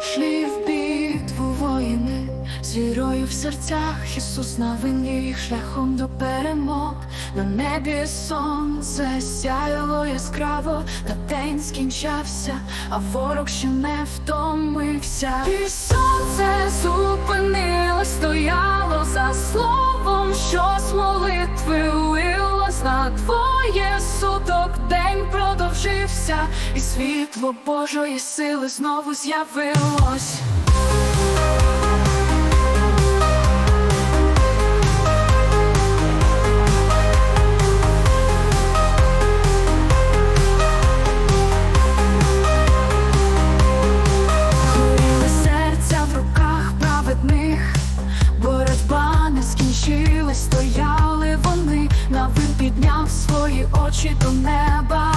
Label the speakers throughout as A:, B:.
A: Шли в битву воїни, з вірою в серцях Ісус на вині їх шляхом до перемог. На небі сонце сяяло яскраво, та день скінчався, а ворог ще не втомився. І сонце зупинило, стояло за словом, що з молитви лилось на двор суток. День продовжився, і світло Божої сили знову з'явилось. Очі до неба,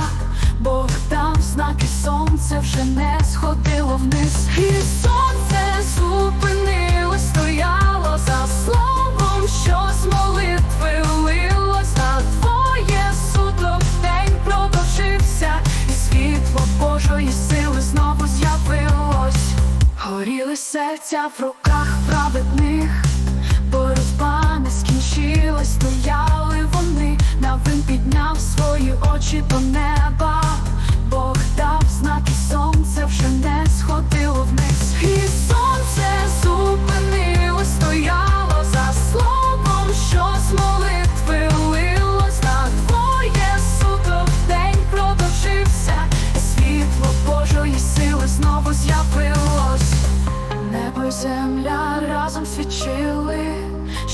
A: Бог дав знаки, сонце вже не сходило вниз, і сонце зупинилось, стояло за словом, що з молитви лилось. На твоє судок, день продовжився, і світло Божої сили знову з'явилось. Горіли серця в руках праведних,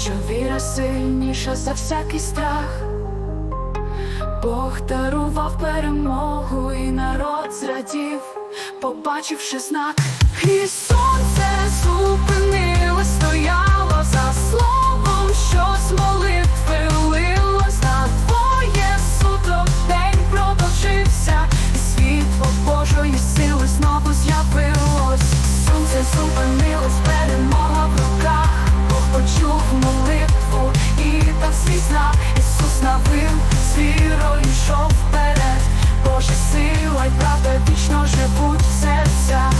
A: що віра сильніша за всякий страх. Бог дарував перемогу, і народ зрадів, побачивши знак, і сонце зупинилось, з вірою йшов вперед. Божа сила й правда вічно живуть в серцях.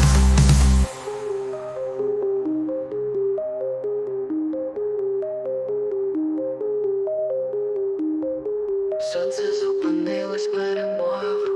A: Сонце зупинилось, перемога